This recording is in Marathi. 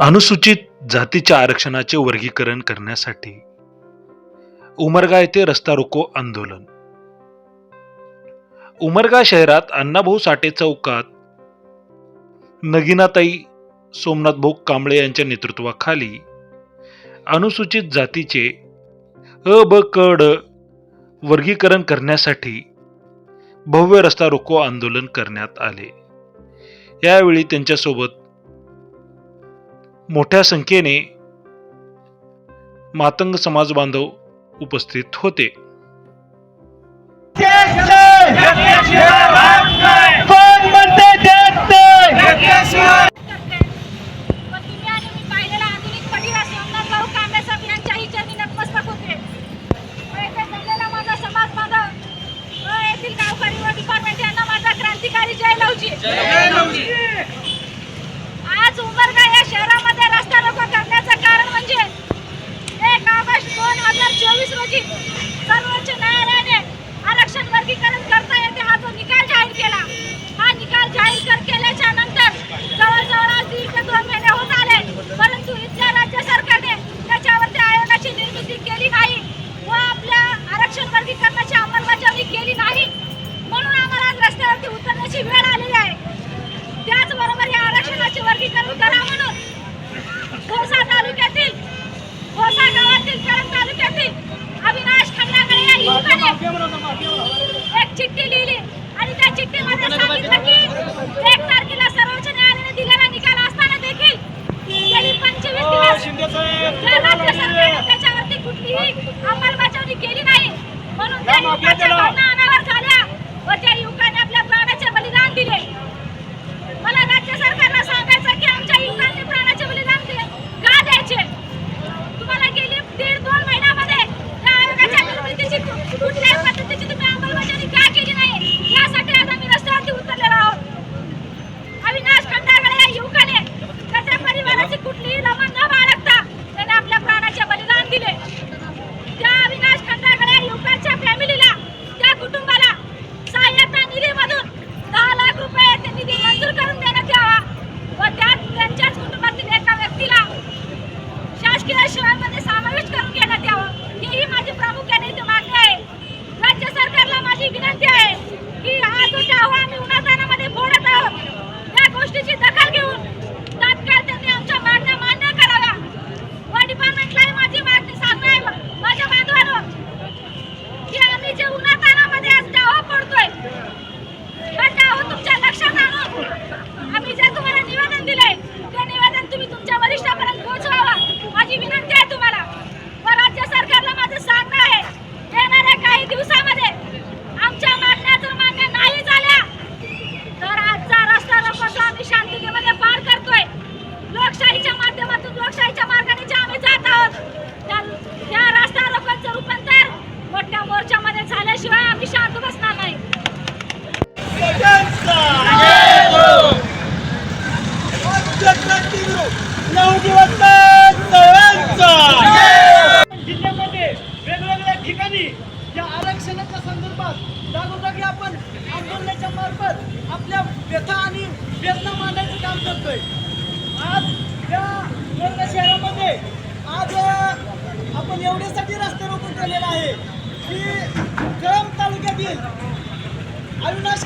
अनुसूचित जातीच्या आरक्षणाचे वर्गीकरण करण्यासाठी उमरगा येथे रस्ता रोको आंदोलन. उमरगा शहरात अण्णाभाऊ साठे चौकात नगिनाताई सोमनाथ भाऊ कांबळे यांच्या नेतृत्वाखाली अनुसूचित जातीचे अ ब कड वर्गीकरण करण्यासाठी भव्य रस्ता रोको आंदोलन करण्यात आले. यावेळी त्यांच्यासोबत मोठ्या संख्येने मातंग समाज बांधव उपस्थित होते. पण तुम्ही आणि मी पाहिलेला आधुनिक पडिला सोमनाथ भाऊ कांबळे साहेब यांच्याही चरणी नतमस्तक होते व येथे जमलेला माझा समाज बांधव व येथील गावकरी व डिपार्टमेंट यांना माझा क्रांतिकारी जय लवची आज उमरगा या शहरामध्ये रस्ता रोको करण्याचं कारण म्हणजे एक ऑगस्ट दोन हजार चोवीस रोजी सर्वोच्च न्यायालयाने आरक्षण वर्गीकरण करता येते हा जो निकाल जाहीर केला. हा निकाल जाहीर कर केल्याच्यानंतर जवळजवळ आज दीड ते दोन महिने होत आले परंतु इथल्या राज्य सरकारने त्याच्यावरती आयोगाची निर्मिती केली नाही व आपल्या आरक्षण वर्गीकरणाची अंमलबजावणी केली नाही. म्हणून आम्हाला आज रस्त्यावरती उतरण्याची वेळ आलेली आहे. त्याचबरोबर या आरक्षणाचे वर्गीकरण करा म्हणून भोसा तालुक्यातील भोसा गावातील कळंब तालुक्यातील अविनाश खंडागळे या युवकाने एक चिठ्ठी लिहिली आणि त्या चिठ्ठीमध्ये सांगितलं की एक तारखेला सर्वोच्च न्यायालयाने दिलेला निकाल असताना देखील गेली पंचवीस दिवस या राज्य सरकारने त्याच्यावरती कुठलीही अंमलबजावणी केली नाही. म्हणून त्या युवकाच्या भावना अनावर झाल्या व त्या आम्ही शांततेमध्ये पार करतोय. लोकशाहीच्या माध्यमातून लोकशाहीच्या मार्गाने जे आम्ही जात आहोत त्या रास्ता रोकांचं रूपांतर मोठ्या मोर्चामध्ये झाल्याशिवाय आम्ही शांत बसणार नाही. नऊ दिवस जिल्ह्यामध्ये वेगवेगळ्या ठिकाणी या आरक्षणाच्या संदर्भात जागोजागी आपण आंदोलनाच्या मार्फत आपल्या व्यथा वेदना मांडायचं काम करतोय. आज या वर्धा शहरामध्ये आज आपण एवढ्यासाठी रस्ते रोखून केलेला आहे की कळंब तालुक्यातील अविनाश